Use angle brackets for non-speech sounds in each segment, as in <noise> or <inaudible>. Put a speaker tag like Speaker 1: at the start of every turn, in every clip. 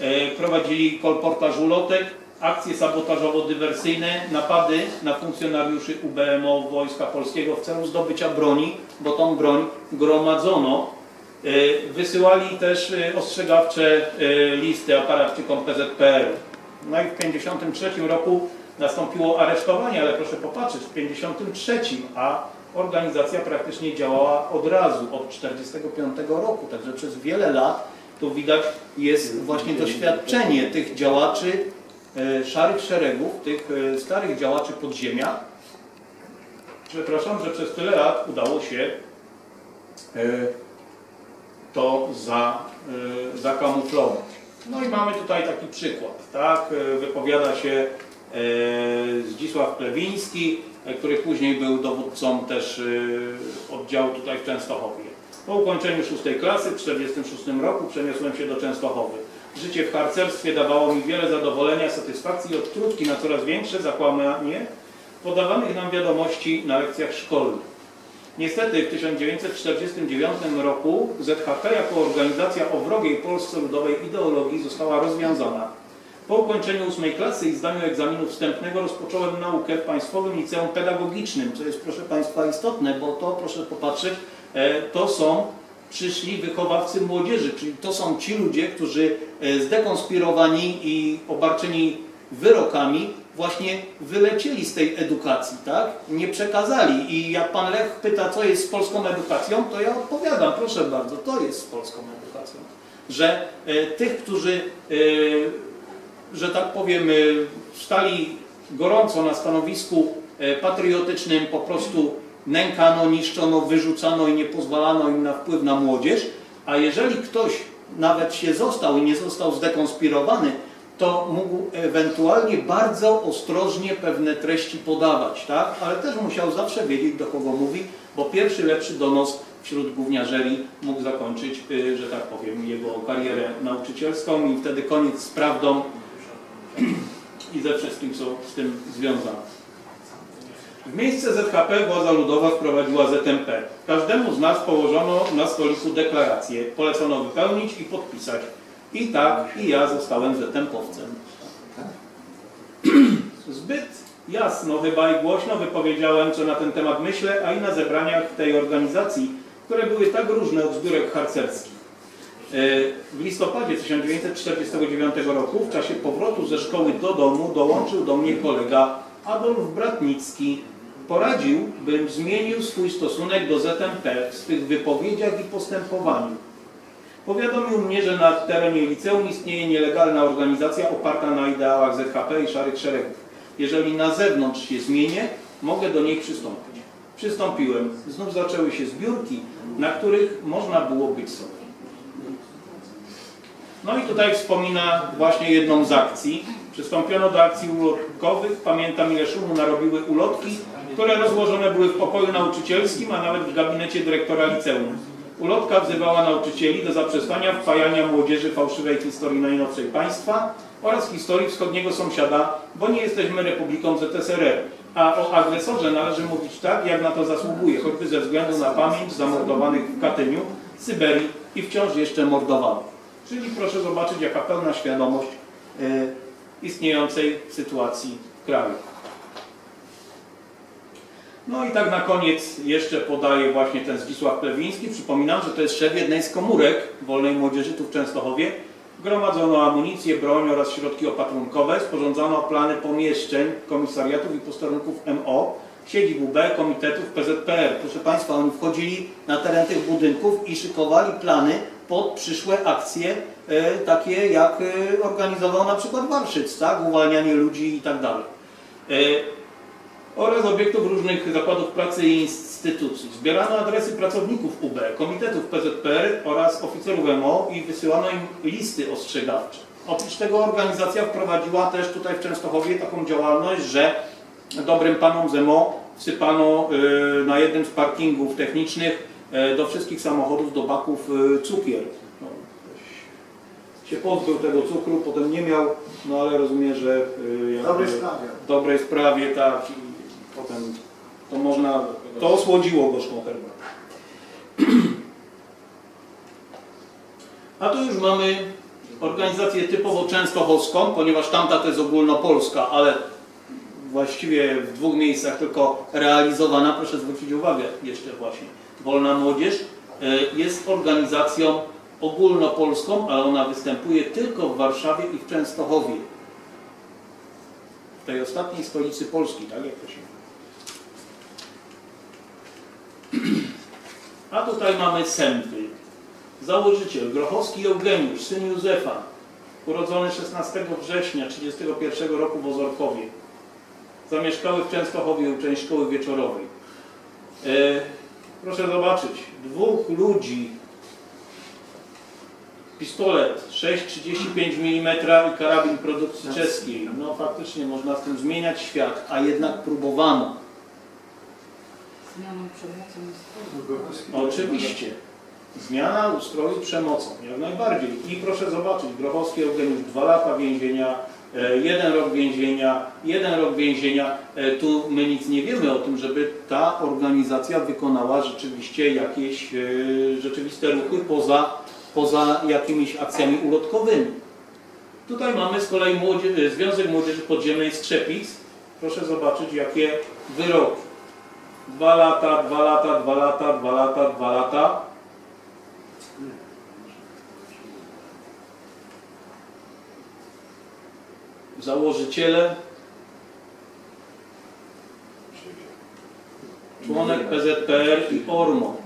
Speaker 1: E, prowadzili kolportaż ulotek, akcje sabotażowo-dywersyjne, napady na funkcjonariuszy UBMO Wojska Polskiego w celu zdobycia broni, bo tą broń gromadzono. E, Wysyłali też e, ostrzegawcze listy aparatczykom PZPR. No i w 1953 roku nastąpiło aresztowanie, ale proszę popatrzeć, w 1953, a organizacja praktycznie działała od razu, od 1945 roku, także przez wiele lat tu widać jest właśnie doświadczenie tych działaczy e, szarych szeregów, tych e, starych działaczy podziemia. Przepraszam, że przez tyle lat udało się e, to za, zakamuflować. No i mamy tutaj taki przykład, tak? Wypowiada się Zdzisław Plewiński, który później był dowódcą też oddziału tutaj w Częstochowie. Po ukończeniu szóstej klasy w 1946 roku przeniosłem się do Częstochowy. Życie w harcerstwie dawało mi wiele zadowolenia, satysfakcji i odtrutki na coraz większe zakłamanie podawanych nam wiadomości na lekcjach szkolnych. Niestety w 1949 roku ZHP jako organizacja o wrogiej Polsce Ludowej ideologii została rozwiązana. Po ukończeniu ósmej klasy i zdaniu egzaminu wstępnego rozpocząłem naukę w Państwowym Liceum Pedagogicznym, co jest proszę Państwa istotne, bo to proszę popatrzeć, to są przyszli wychowawcy młodzieży, czyli to są ci ludzie, którzy e, zdekonspirowani i obarczeni wyrokami właśnie wylecieli z tej edukacji, tak? Nie przekazali. I jak pan Lech pyta, co jest z polską edukacją, to ja odpowiadam, proszę bardzo, to jest z polską edukacją. Że e, tych, którzy, e, że tak powiem, e, stali gorąco na stanowisku e, patriotycznym, po prostu nękano, niszczono, wyrzucano i nie pozwalano im na wpływ na młodzież, a jeżeli ktoś nawet się został i nie został zdekonspirowany, to mógł ewentualnie bardzo ostrożnie pewne treści podawać, tak? Ale też musiał zawsze wiedzieć, do kogo mówi, bo pierwszy lepszy donos wśród gówniarzeli mógł zakończyć, y, że tak powiem, jego karierę nauczycielską i wtedy koniec z prawdą <clears throat> i ze wszystkim, co z tym związane. W miejsce ZHP władza ludowa wprowadziła ZMP. Każdemu z nas położono na stoliku deklarację. Polecono wypełnić i podpisać. I tak, i ja zostałem ZMP-owcem. Zbyt jasno chyba i głośno wypowiedziałem, co na ten temat myślę, a i na zebraniach tej organizacji, które były tak różne od zbiórek harcerskich. E, W listopadzie 1949 roku, w czasie powrotu ze szkoły do domu, dołączył do mnie kolega Adolf Bratnicki. Poradził, bym zmienił swój stosunek do ZMP w swych wypowiedziach i postępowaniu. Powiadomił mnie, że na terenie liceum istnieje nielegalna organizacja oparta na ideałach ZHP i szarych szeregów. Jeżeli na zewnątrz się zmienię, mogę do niej przystąpić. Przystąpiłem. Znów zaczęły się zbiórki, na których można było być sobie. No i tutaj wspomina właśnie jedną z akcji. Przystąpiono do akcji ulotkowych. Pamiętam ile szumu narobiły ulotki, które rozłożone były w pokoju nauczycielskim, a nawet w gabinecie dyrektora liceum. Ulotka wzywała nauczycieli do zaprzestania wpajania młodzieży fałszywej historii najnowszej państwa oraz historii wschodniego sąsiada, bo nie jesteśmy republiką ZSRR. A o agresorze należy mówić tak, jak na to zasługuje, choćby ze względu na pamięć zamordowanych w Katyniu, Syberii i wciąż jeszcze mordowanych. Czyli proszę zobaczyć, jaka pełna świadomość e, istniejącej sytuacji kraju. No i tak na koniec jeszcze podaję właśnie ten Zdzisław Plewiński. Przypominam, że to jest szef jednej z komórek Wolnej Młodzieży tu w Częstochowie. Gromadzono amunicję, broń oraz środki opatrunkowe. Sporządzano plany pomieszczeń komisariatów i posterunków MO, siedzib UB, komitetów PZPR. Proszę Państwa, oni wchodzili na teren tych budynków i szykowali plany pod przyszłe akcje, e, takie jak e, organizował na przykład Warszyc, tak? uwalnianie ludzi i tak dalej. E, oraz obiektów różnych zakładów pracy i instytucji. Zbierano adresy pracowników UB, komitetów PZPR oraz oficerów MO i wysyłano im listy ostrzegawcze. Oprócz tego organizacja wprowadziła też tutaj w Częstochowie taką działalność, że dobrym panom z MO wsypano y, na jednym z parkingów technicznych y, do wszystkich samochodów, do baków y, cukier. No, ktoś się pozbył tego cukru, potem nie miał, no ale rozumiem, że
Speaker 2: Dobrej sprawie.
Speaker 1: w dobrej sprawie, tak, potem to można, to osłodziło gorzką herbatę. A tu już mamy organizację typowo częstochowską, ponieważ tamta to jest ogólnopolska, ale właściwie w dwóch miejscach tylko realizowana, proszę zwrócić uwagę jeszcze właśnie, Wolna Młodzież e, jest organizacją ogólnopolską, ale ona występuje tylko w Warszawie i w Częstochowie. W tej ostatniej stolicy Polski, tak jak to się mówi. <clears throat> A tutaj mamy Sępy. Założyciel Grochowski Eugeniusz, syn Józefa, urodzony 16 września 1931 roku w Ozorkowie. Zamieszkały w Częstochowie u części szkoły wieczorowej. E, proszę zobaczyć, dwóch ludzi, pistolet 6,35 mm i karabin produkcji czeskiej. No faktycznie można z tym zmieniać świat, a jednak próbowano.
Speaker 2: Zmianą przemocą jest
Speaker 1: Oczywiście. Zmiana ustroju przemocą, jak najbardziej. I proszę zobaczyć, Grochowski Eugeniusz, dwa lata więzienia, e, jeden rok więzienia, jeden rok więzienia. E, Tu my nic nie wiemy o tym, żeby ta organizacja wykonała rzeczywiście jakieś e, rzeczywiste ruchy poza, poza jakimiś akcjami ulotkowymi. Tutaj mamy z kolei młodzie, Związek Młodzieży Podziemnej Skrzepic. Proszę zobaczyć, jakie wyroki. Dwa lata, dwa lata, dwa lata, dwa lata, dwa lata. Założyciele, członek PZPR i ORMO.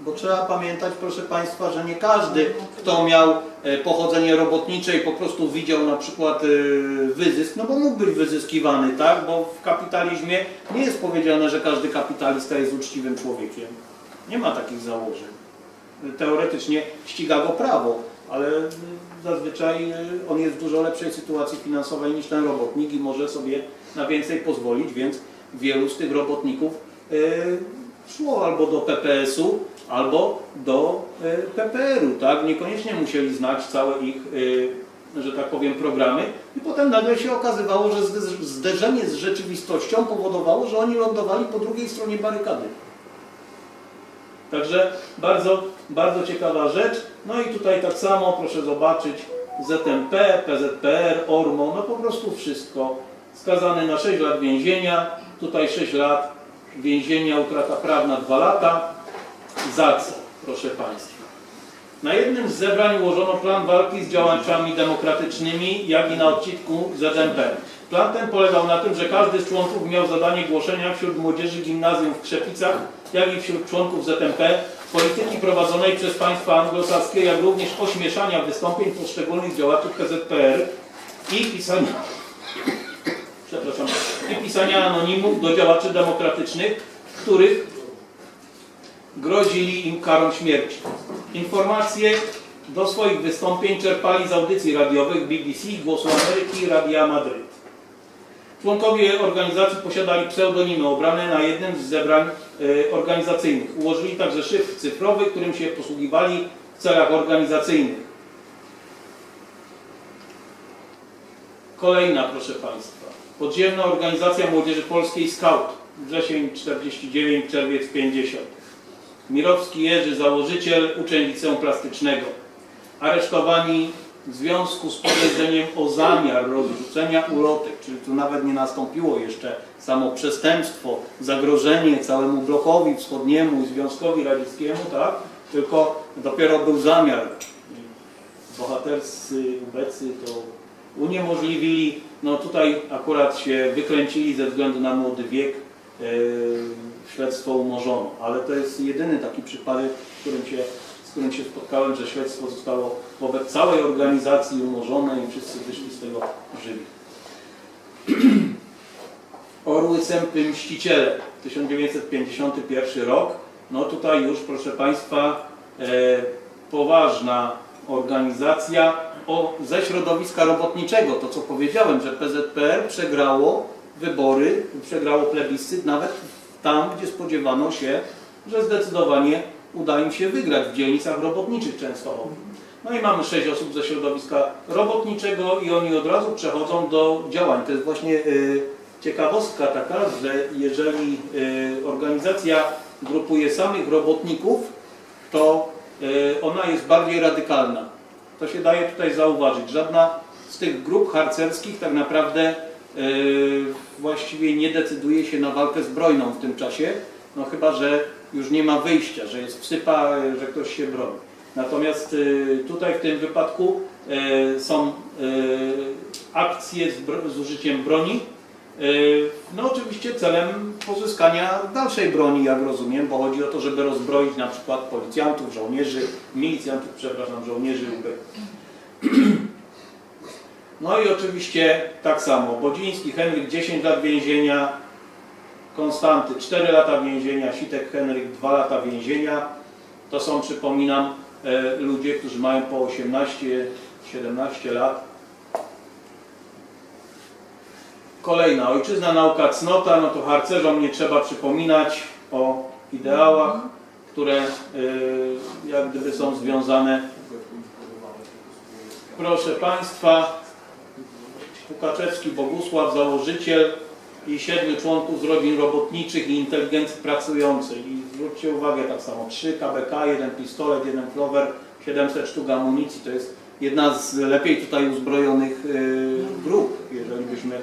Speaker 1: Bo trzeba pamiętać, proszę Państwa, że nie każdy, kto miał e, pochodzenie robotnicze i po prostu widział na przykład e, wyzysk, no bo mógł być wyzyskiwany, tak? Bo w kapitalizmie nie jest powiedziane, że każdy kapitalista jest uczciwym człowiekiem. Nie ma takich założeń. Teoretycznie ściga go prawo, ale e, zazwyczaj on jest w dużo lepszej sytuacji finansowej niż ten robotnik i może sobie na więcej pozwolić, więc wielu z tych robotników szło albo do PPS-u, albo do e, PPR-u, tak? Niekoniecznie musieli znać całe ich, e, że tak powiem, programy i potem nagle się okazywało, że zde- zderzenie z rzeczywistością powodowało, że oni lądowali po drugiej stronie barykady. Także bardzo, bardzo ciekawa rzecz. No i tutaj tak samo proszę zobaczyć ZMP, PZPR, ORMO, no po prostu wszystko. Skazany na 6 lat więzienia, tutaj 6 lat więzienia, utrata prawna 2 lata. Za co, proszę Państwa? Na jednym z zebrań ułożono plan walki z działaczami demokratycznymi, jak i na odcinku ZMP. Plan ten polegał na tym, że każdy z członków miał zadanie głoszenia wśród młodzieży gimnazjum w Krzepicach, jak i wśród członków ZMP polityki prowadzonej przez państwa anglosaskie, jak również ośmieszania wystąpień poszczególnych działaczy PZPR i pisania, przepraszam, i pisania anonimów do działaczy demokratycznych, których grozili im karą śmierci. Informacje do swoich wystąpień czerpali z audycji radiowych BBC, Głosu Ameryki i Radia Madryt. Członkowie organizacji posiadali pseudonimy obrane na jednym z zebrań e, organizacyjnych. Ułożyli także szyfr cyfrowy, którym się posługiwali w celach organizacyjnych. Kolejna, proszę Państwa. Podziemna Organizacja Młodzieży Polskiej Scout. Wrzesień 49, czerwiec 50. Mirowski Jerzy, założyciel, uczeń liceum plastycznego. Aresztowani w związku z podejrzeniem o zamiar rozrzucenia ulotek, czyli tu nawet nie nastąpiło jeszcze samo przestępstwo, zagrożenie całemu blokowi wschodniemu i Związkowi Radzieckiemu, tak? Tylko dopiero był zamiar. Bohaterscy ubecy to uniemożliwili. No tutaj akurat się wykręcili ze względu na młody wiek. e, Śledztwo umorzono, ale to jest jedyny taki przypadek, z którym się z którym się spotkałem, że śledztwo zostało wobec całej organizacji umorzone i wszyscy wyszli z tego żywi. <clears throat> Orły Sępy Mściciele, 1951 rok. No tutaj już, proszę Państwa, e, poważna organizacja o, ze środowiska robotniczego. To co powiedziałem, że PZPR przegrało wybory, przegrało plebiscyt nawet tam, gdzie spodziewano się, że zdecydowanie uda im się wygrać w dzielnicach robotniczych Częstochowy. No i mamy sześć osób ze środowiska robotniczego i oni od razu przechodzą do działań. To jest właśnie y, ciekawostka taka, że jeżeli y, organizacja grupuje samych robotników, to y, ona jest bardziej radykalna. To się daje tutaj zauważyć. Żadna z tych grup harcerskich tak naprawdę yy, właściwie nie decyduje się na walkę zbrojną w tym czasie, no chyba, że już nie ma wyjścia, że jest wsypa, yy, że ktoś się broni. Natomiast yy, tutaj w tym wypadku są akcje z, użyciem broni, No oczywiście celem pozyskania dalszej broni, jak rozumiem, bo chodzi o to, żeby rozbroić na przykład policjantów, żołnierzy, milicjantów, przepraszam, żołnierzy UB. No i oczywiście tak samo, Bodziński Henryk 10 lat więzienia, Konstanty 4 lata więzienia, Sitek Henryk 2 lata więzienia. To są, przypominam, e, ludzie, którzy mają po 18-17 lat. Kolejna, ojczyzna, nauka, cnota, no to harcerzom nie trzeba przypominać o ideałach, które y, jak gdyby są związane. Proszę Państwa, Pukaczewski Bogusław, założyciel i siedmiu członków z rodzin robotniczych i inteligencji pracującej. I zwróćcie uwagę tak samo, trzy KBK, jeden pistolet, jeden flower, 700 sztuk amunicji. To jest jedna z lepiej tutaj uzbrojonych y, grup, jeżeli byśmy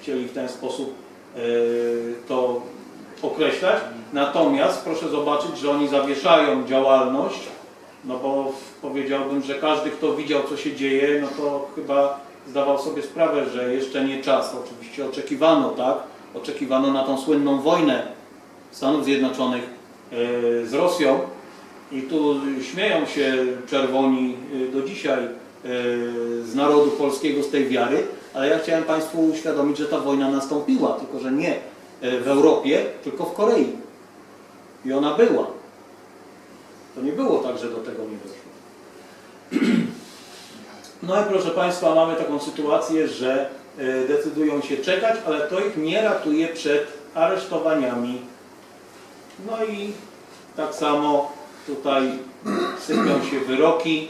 Speaker 1: chcieli w ten sposób y, to określać. Natomiast proszę zobaczyć, że oni zawieszają działalność, no bo powiedziałbym, że każdy, kto widział, co się dzieje, no to chyba zdawał sobie sprawę, że jeszcze nie czas. Oczywiście oczekiwano, tak? Oczekiwano na tą słynną wojnę Stanów Zjednoczonych y, z Rosją i tu śmieją się czerwoni do dzisiaj z narodu polskiego, z tej wiary, ale ja chciałem Państwu uświadomić, że ta wojna nastąpiła, tylko że nie y, w Europie, tylko w Korei. I ona była. To nie było tak, że do tego nie doszło. <clears throat> No i proszę Państwa, mamy taką sytuację, że y, decydują się czekać, ale to ich nie ratuje przed aresztowaniami. No i tak samo tutaj sypią się wyroki.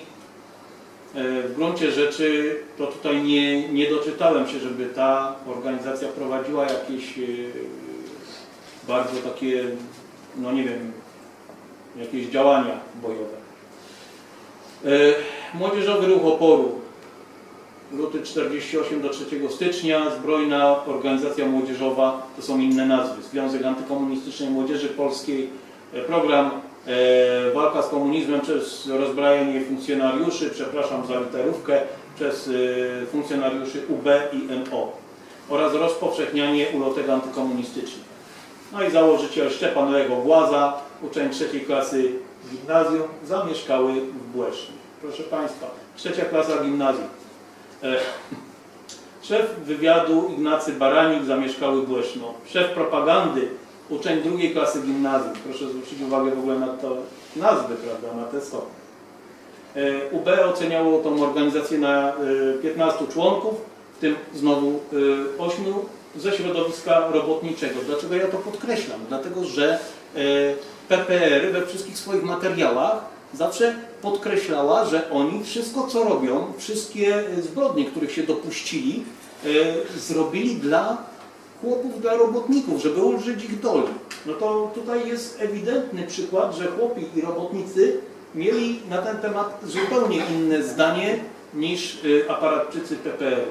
Speaker 1: E, W gruncie rzeczy to tutaj nie, nie doczytałem się, żeby ta organizacja prowadziła jakieś e, bardzo takie, no nie wiem, jakieś działania bojowe. E, Młodzieżowy Ruch Oporu. Luty 48 do 3 stycznia, Zbrojna Organizacja Młodzieżowa, to są inne nazwy. Związek Antykomunistycznej Młodzieży Polskiej, program Walka z komunizmem przez rozbrajanie funkcjonariuszy, przepraszam za literówkę, przez e, funkcjonariuszy UB i MO oraz rozpowszechnianie ulotek antykomunistycznych. No i założyciel Szczepan Lego Głaza, uczeń trzeciej klasy gimnazjum, zamieszkały w Błesznie. Proszę Państwa, trzecia klasa gimnazjum. E, Szef wywiadu Ignacy Baranik, zamieszkały Błeszno. Szef propagandy, uczeń drugiej klasy gimnazjum. Proszę zwrócić uwagę w ogóle na to nazwy, prawda, na te stopnie. E, UB oceniało tą organizację na e, 15 członków, w tym znowu 8 ze środowiska robotniczego. Dlaczego ja to podkreślam? Dlatego, że e, PPR we wszystkich swoich materiałach zawsze podkreślała, że oni wszystko co robią, wszystkie zbrodnie, których się dopuścili, e, zrobili dla chłopów, dla robotników, żeby ulżyć ich doli. No to tutaj jest ewidentny przykład, że chłopi i robotnicy mieli na ten temat zupełnie inne zdanie niż e, aparatczycy PPR.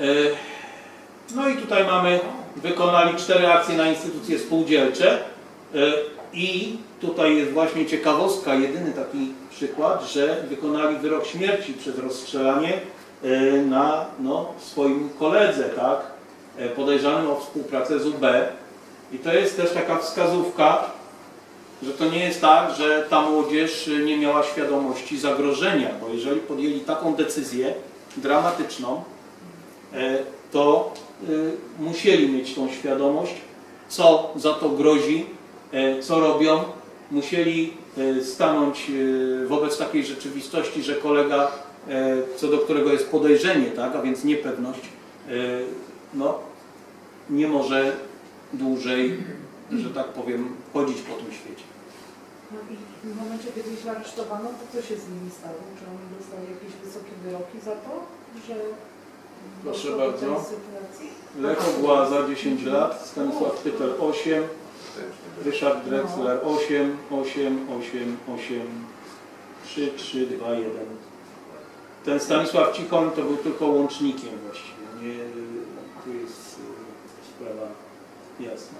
Speaker 1: E, No i tutaj mamy, wykonali cztery akcje na instytucje spółdzielcze e, i tutaj jest właśnie ciekawostka, jedyny taki przykład, że wykonali wyrok śmierci przez rozstrzelanie e, na no, swoim koledze, tak, podejrzanym o współpracę z UB. I to jest też taka wskazówka, że to nie jest tak, że ta młodzież nie miała świadomości zagrożenia, bo jeżeli podjęli taką decyzję dramatyczną, e, to e, musieli mieć tą świadomość, co za to grozi, e, co robią. Musieli e, stanąć e, wobec takiej rzeczywistości, że kolega, e, co do którego jest podejrzenie, tak, a więc niepewność, e, no, nie może dłużej, że tak powiem, chodzić po tym świecie.
Speaker 2: No i w momencie, kiedy ich aresztowano, to co się z nimi stało? Czy oni dostali jakieś wysokie wyroki za to, że
Speaker 1: Proszę bardzo.
Speaker 2: sytuacji?
Speaker 1: Leko Głaza 10 lat, Stanisław Pytel 8, Ryszard Drexler 8, 8, 8, 8, 3, 3, 2, 1. Ten Stanisław Cichoń to był tylko łącznikiem właściwie. Nie, tu jest y, sprawa jasna.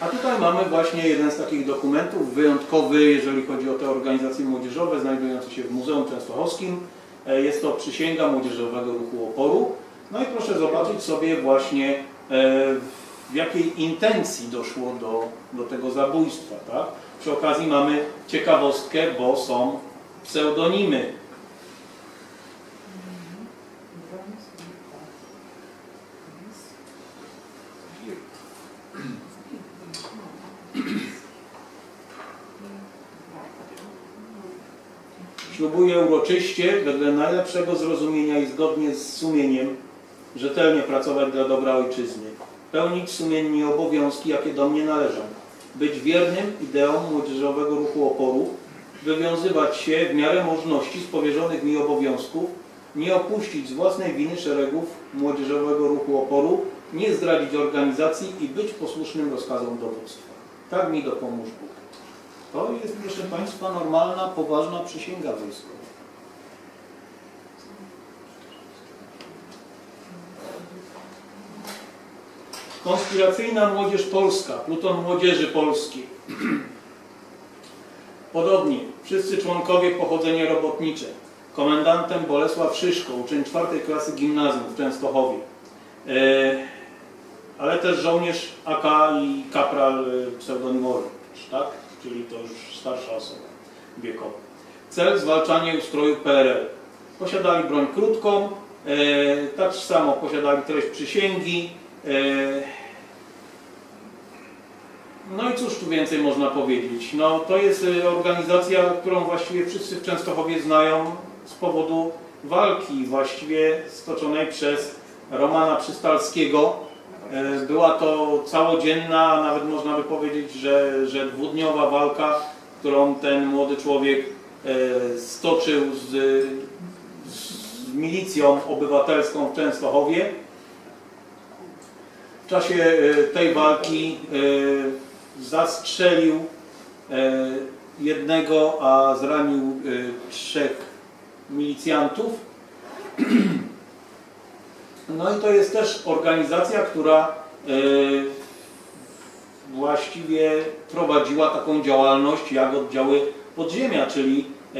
Speaker 1: A tutaj mamy właśnie jeden z takich dokumentów, wyjątkowy, jeżeli chodzi o te organizacje młodzieżowe, znajdujący się w Muzeum Częstochowskim. E, Jest to przysięga Młodzieżowego Ruchu Oporu. No i proszę zobaczyć sobie właśnie e, w jakiej intencji doszło do, do tego zabójstwa. Tak? Przy okazji mamy ciekawostkę, bo są pseudonimy. Ślubuję uroczyście, wedle najlepszego zrozumienia i zgodnie z sumieniem, rzetelnie pracować dla dobra ojczyzny, pełnić sumiennie obowiązki, jakie do mnie należą, być wiernym ideom młodzieżowego ruchu oporu, wywiązywać się w miarę możliwości z powierzonych mi obowiązków, nie opuścić z własnej winy szeregów młodzieżowego ruchu oporu, nie zdradzić organizacji i być posłusznym rozkazom dowództwa. Tak mi dopomóż Bóg. To jest, proszę Państwa, normalna, poważna przysięga wojskowa. Konspiracyjna Młodzież Polska, Pluton Młodzieży Polskiej. Podobnie, wszyscy członkowie pochodzenia robotnicze. Komendantem Bolesław Szyszko, uczeń czwartej klasy gimnazjum w Częstochowie. E, ale też żołnierz AK i kapral e, pseudonimowy, tak? Czyli to już starsza osoba wiekowa. Cel zwalczanie ustroju PRL. Posiadali broń krótką, e, tak samo posiadali treść przysięgi. E, no i cóż tu więcej można powiedzieć? No to jest e, organizacja, którą właściwie wszyscy w Częstochowie znają z powodu walki właściwie stoczonej przez Romana Przystalskiego. E, Była to całodzienna, nawet można by powiedzieć, że, że dwudniowa walka, którą ten młody człowiek e, stoczył z, z milicją obywatelską w Częstochowie. W czasie e, tej walki zastrzelił jednego, a zranił trzech milicjantów. <clears throat> No i to jest też organizacja, która e, właściwie prowadziła taką działalność jak oddziały podziemia, czyli e,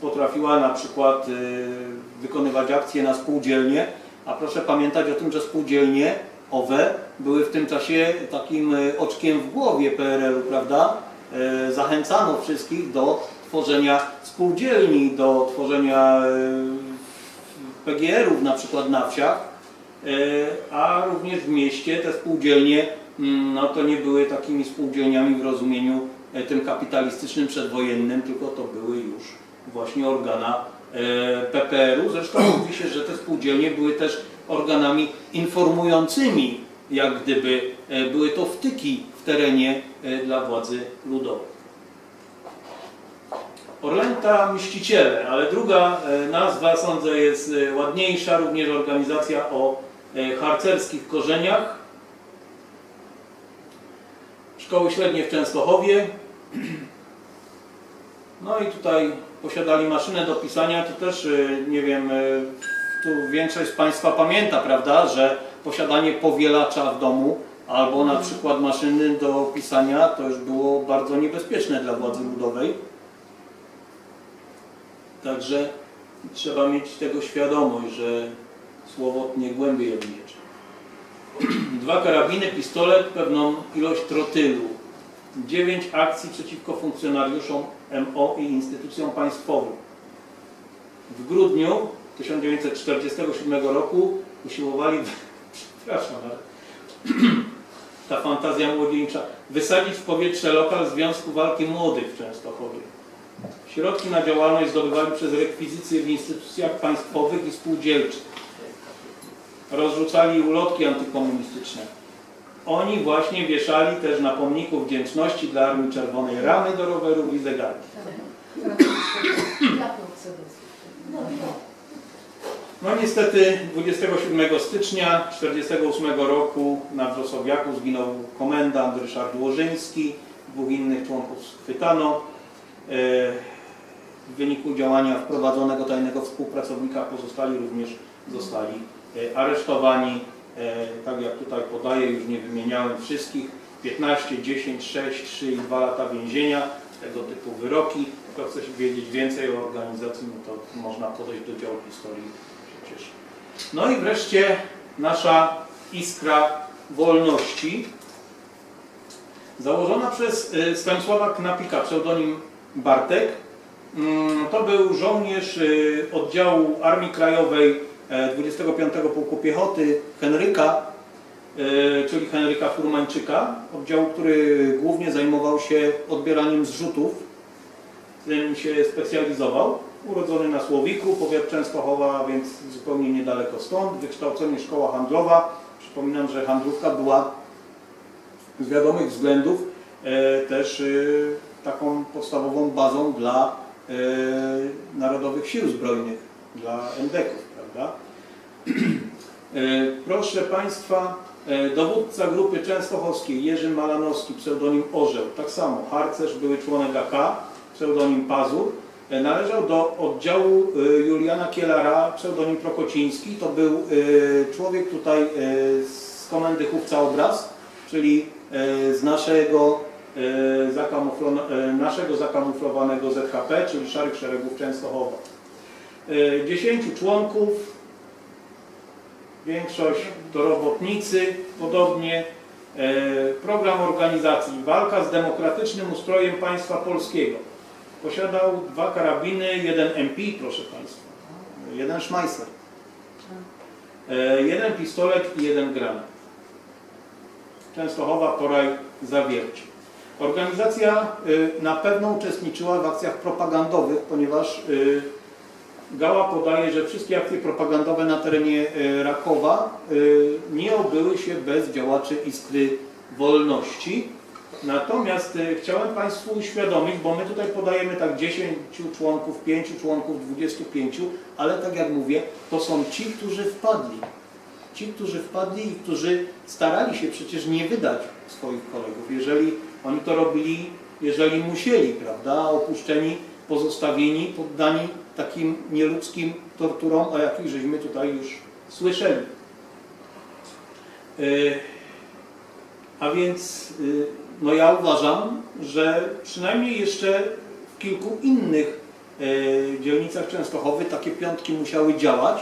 Speaker 1: potrafiła na przykład e, wykonywać akcje na spółdzielnie, a proszę pamiętać o tym, że spółdzielnie owe były w tym czasie takim oczkiem w głowie PRL-u, prawda? Zachęcano wszystkich do tworzenia spółdzielni, do tworzenia PGR-ów na przykład na wsiach, e, a również w mieście te spółdzielnie mm, no to nie były takimi spółdzielniami w rozumieniu e, tym kapitalistycznym przedwojennym, tylko to były już właśnie organa e, PPR-u. Zresztą <clears throat> mówi się, że te spółdzielnie były też organami informującymi, jak gdyby były to wtyki w terenie dla władzy ludowej. Orlęta Mściciele, ale druga e, nazwa sądzę jest e, ładniejsza, również organizacja o e, harcerskich korzeniach. Szkoły średnie w Częstochowie. No i tutaj posiadali maszynę do pisania, to też nie wiem, tu większość z Państwa pamięta, prawda, że posiadanie powielacza w domu albo na przykład maszyny do pisania to już było bardzo niebezpieczne dla władzy ludowej. Także trzeba mieć tego świadomość, że słowo tnie głębiej od. Dwa karabiny, pistolet, pewną ilość trotylu. Dziewięć akcji przeciwko funkcjonariuszom MO i instytucjom państwowym. W grudniu 1947 roku usiłowali, <laughs> przepraszam, ale <clears throat> ta fantazja młodzieńcza, wysadzić w powietrze lokal Związku Walki Młodych w Częstochowie. Środki na działalność zdobywali przez rekwizycje w instytucjach państwowych i spółdzielczych. Rozrzucali ulotki antykomunistyczne. Oni właśnie wieszali też na pomniku wdzięczności dla Armii Czerwonej ramy do rowerów i zegarki. No niestety 27 stycznia 1948 roku na Wrzosowiaku zginął komendant Ryszard Łożyński, dwóch innych członków schwytano. E, W wyniku działania wprowadzonego tajnego współpracownika pozostali również zostali e, aresztowani. E, Tak jak tutaj podaję, już nie wymieniałem wszystkich. 15, 10, 6, 3 i 2 lata więzienia, tego typu wyroki. Kto chce wiedzieć więcej o organizacji, no to można podejść do działu historii przecież. No i wreszcie nasza iskra wolności, założona przez Stanisława Knapika, pseudonim Bartek. Mm, To był żołnierz y, oddziału Armii Krajowej e, 25 Pułku Piechoty Henryka, y, czyli Henryka Furmańczyka, oddziału, który głównie zajmował się odbieraniem zrzutów. Tym się specjalizował. Urodzony na Słowiku, powiat Częstochowa, więc zupełnie niedaleko stąd. Wykształcenie szkoła handlowa. Przypominam, że handlówka była z wiadomych względów e, też e, taką podstawową bazą dla e, Narodowych Sił Zbrojnych, dla endeków, prawda? E, Proszę Państwa, e, dowódca grupy częstochowskiej Jerzy Malanowski, pseudonim Orzeł, tak samo, harcerz, były członek AK, pseudonim Pazur, należał do oddziału Juliana Kielara, pseudonim Prokociński, to był człowiek tutaj z komendy Chówca Obraz, czyli z naszego, zakamuflo- e, naszego zakamuflowanego ZHP, czyli Szarych Szeregów Częstochowa. E, 10 członków, większość to robotnicy, podobnie. E, Program organizacji Walka z demokratycznym ustrojem państwa polskiego. Posiadał dwa karabiny, jeden MP, proszę Państwa, jeden e, jeden pistolet i jeden granat. Częstochowa, Poraj, Zawiercie. Organizacja y, na pewno uczestniczyła w akcjach propagandowych, ponieważ y, Gała podaje, że wszystkie akcje propagandowe na terenie y, Rakowa nie obyły się bez działaczy Iskry Wolności. Natomiast chciałem Państwu uświadomić, bo my tutaj podajemy tak 10 członków, 5 członków, 25, ale tak jak mówię, to są ci, którzy wpadli. Ci, którzy wpadli i którzy starali się przecież nie wydać swoich kolegów. Jeżeli oni to robili, jeżeli musieli, prawda, opuszczeni, pozostawieni, poddani takim nieludzkim torturom, o jakich żeśmy tutaj już słyszeli. Yy, A więc yy, no ja uważam, że przynajmniej jeszcze w kilku innych yy, dzielnicach Częstochowy takie piątki musiały działać,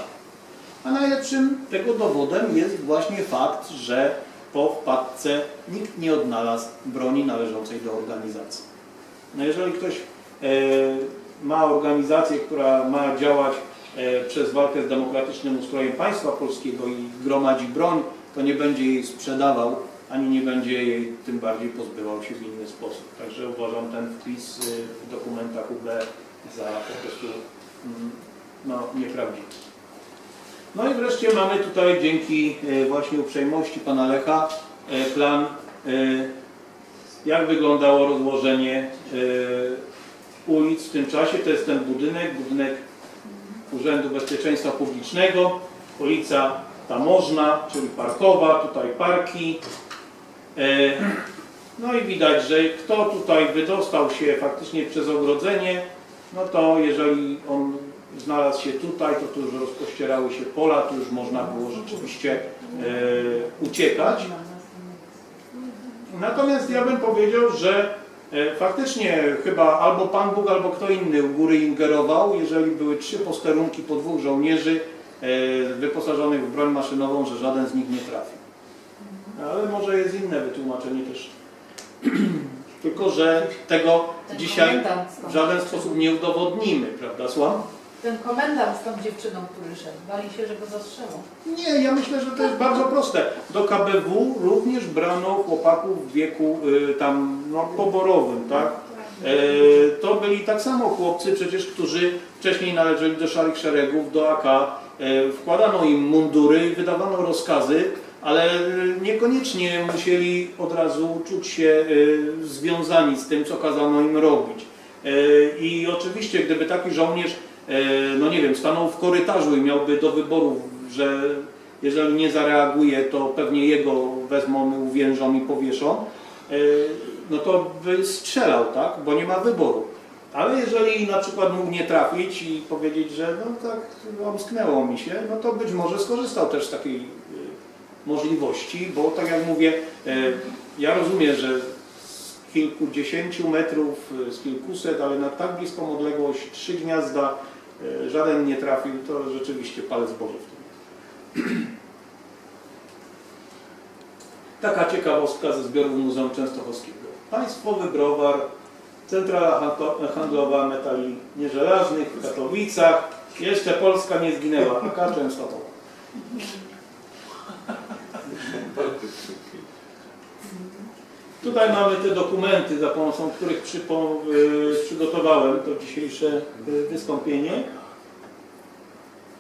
Speaker 1: a najlepszym tego dowodem jest właśnie fakt, że po wpadce nikt nie odnalazł broni należącej do organizacji. No jeżeli ktoś e, ma organizację, która ma działać e, przez walkę z demokratycznym ustrojem państwa polskiego i gromadzi broń, to nie będzie jej sprzedawał, ani nie będzie jej tym bardziej pozbywał się w inny sposób. Także uważam ten wpis e, w dokumentach UB za po prostu mm, no, nieprawdziwy. No i wreszcie mamy tutaj dzięki e, właśnie uprzejmości pana Lecha e, plan, e, jak wyglądało rozłożenie ulic w tym czasie. To jest ten budynek, budynek Urzędu Bezpieczeństwa Publicznego, ulica Tamożna, czyli Parkowa, tutaj parki. No i widać, że kto tutaj wydostał się faktycznie przez ogrodzenie, no to jeżeli on znalazł się tutaj, to tu już rozpościerały się pola, tu już można było rzeczywiście e, uciekać. Natomiast ja bym powiedział, że e, faktycznie chyba albo Pan Bóg, albo kto inny u góry ingerował, jeżeli były trzy posterunki po dwóch żołnierzy e, wyposażonych w broń maszynową, że żaden z nich nie trafił. Ale może jest inne wytłumaczenie też. <clears throat> Tylko, że tego dzisiaj w żaden sposób nie udowodnimy, prawda, Słucham?
Speaker 2: Ten komendant z tą dziewczyną, który szedł, bali się, że go zastrzelą.
Speaker 1: Nie, ja myślę, że to jest bardzo proste. Do KBW również brano chłopaków w wieku y, tam no, poborowym, tak? E, to byli tak samo chłopcy przecież, którzy wcześniej należeli do szarych szeregów, do AK. E, wkładano im mundury, wydawano rozkazy, ale niekoniecznie musieli od razu czuć się e, związani z tym, co kazano im robić. E, I oczywiście, gdyby taki żołnierz, no nie wiem, stanął w korytarzu i miałby do wyboru, że jeżeli nie zareaguje, to pewnie jego wezmą, uwiężą i powieszą, e, no to by strzelał, tak? Bo nie ma wyboru. Ale jeżeli na przykład mógł nie trafić i powiedzieć, że no tak omsknęło mi się, no to być może skorzystał też z takiej y, możliwości, bo tak jak mówię, ja rozumiem, że z kilkudziesięciu metrów, z kilkuset, ale na tak bliską odległość trzy gniazda żaden nie trafił, to rzeczywiście palec Boży w tym. <clears throat> Taka ciekawostka ze zbiorów Muzeum Częstochowskiego. Państwowy browar, centrala handlo- handlowa metali nieżelaznych w Katowicach. Jeszcze Polska nie zginęła, taka Częstochowa. <laughs> Tutaj mamy te dokumenty, za pomocą których y, przygotowałem to dzisiejsze y, wystąpienie.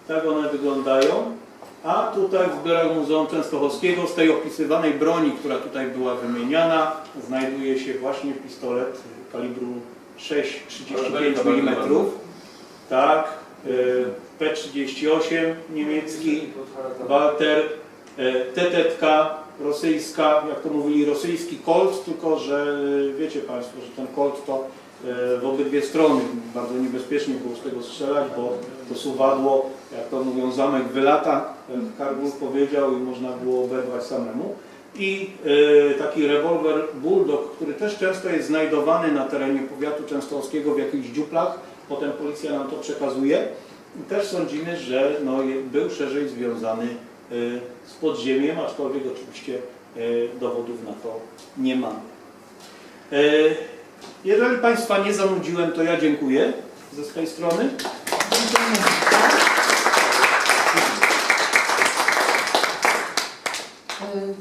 Speaker 1: Tak one wyglądają. A tutaj w zbiorach Muzeum Częstochowskiego z tej opisywanej broni, która tutaj była wymieniana, znajduje się właśnie pistolet kalibru 6,35 mm. Tak, y, P38 niemiecki, Walter, y, TTK rosyjska, jak to mówili, rosyjski Colt, tylko że y, wiecie Państwo, że ten Colt to y, w obydwie strony bardzo niebezpiecznie było z tego strzelać, bo to suwadło, jak to mówią, zamek wylata, Kargul powiedział i można było oberwać samemu. I y, taki rewolwer Bulldog, który też często jest znajdowany na terenie powiatu częstochowskiego w jakichś dziuplach, potem policja nam to przekazuje. Też sądzimy, że no, był szerzej związany z podziemiem, aczkolwiek oczywiście y, dowodów na to nie mamy. Y, Jeżeli Państwa nie zanudziłem, to ja dziękuję ze swojej strony.
Speaker 2: E,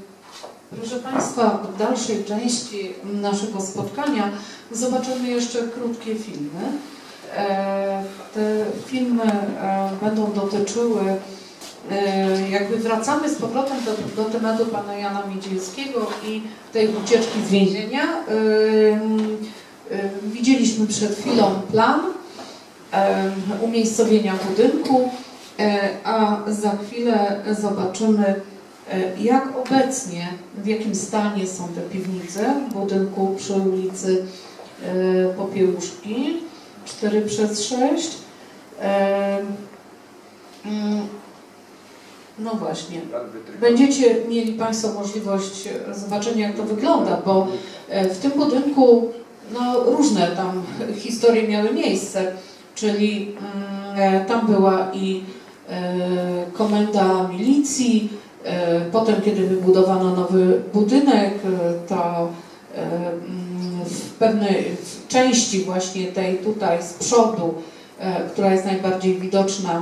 Speaker 2: Proszę Państwa, w dalszej części naszego spotkania zobaczymy jeszcze krótkie filmy. E, Te filmy e, będą dotyczyły, e, jakby wracamy z powrotem do, do tematu pana Jana Miedzielskiego i tej ucieczki z więzienia. E, e, Widzieliśmy przed chwilą plan e, umiejscowienia budynku, e, a za chwilę zobaczymy E, Jak obecnie, w jakim stanie są te piwnice w budynku przy ulicy e, Popiełuszki 4 przez 6? No właśnie. Będziecie mieli Państwo możliwość e, zobaczenia, jak to wygląda, bo e, w tym budynku no, różne tam <laughs> historie miały miejsce, czyli mm, e, tam była i komenda milicji, Potem, kiedy wybudowano nowy budynek, to mm, w pewnej części właśnie tej tutaj z przodu, która jest najbardziej widoczna,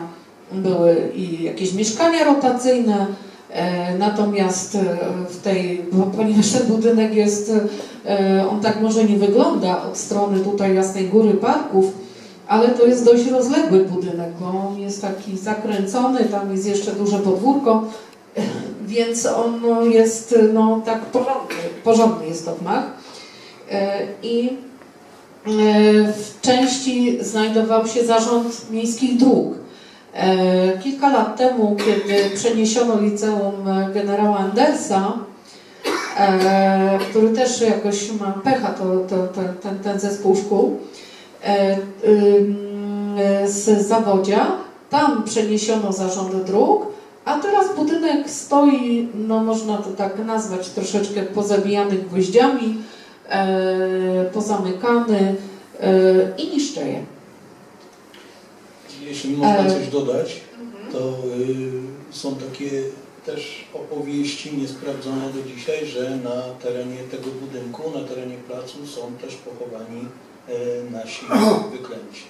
Speaker 2: były i jakieś mieszkania rotacyjne, e, natomiast e, w tej, bo ponieważ ten budynek jest, e, on tak może nie wygląda od strony tutaj Jasnej Góry Parków, ale to jest dość rozległy budynek, bo on jest taki zakręcony, tam jest jeszcze duże podwórko, więc on no, jest no, tak porządny, porządny jest to gmach. I w części znajdował się zarząd miejskich dróg. E, Kilka lat temu, kiedy przeniesiono liceum generała Andersa, e, który też jakoś ma pecha, to, to, to, ten, ten zespół szkół, e, z Zawodzia, tam przeniesiono zarząd dróg, a teraz budynek stoi, no można to tak nazwać, troszeczkę pozabijany gwoździami, pozamykany i niszczeje.
Speaker 3: Jeśli można
Speaker 2: E,
Speaker 3: coś dodać, to y, są takie też opowieści niesprawdzone do dzisiaj, że na terenie tego budynku, na terenie placu są też pochowani e, nasi <coughs> wyklęci.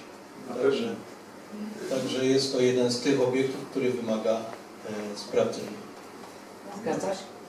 Speaker 3: Także, także jest to jeden z tych obiektów, który wymaga e, sprawdzenia.
Speaker 2: Zgadza się?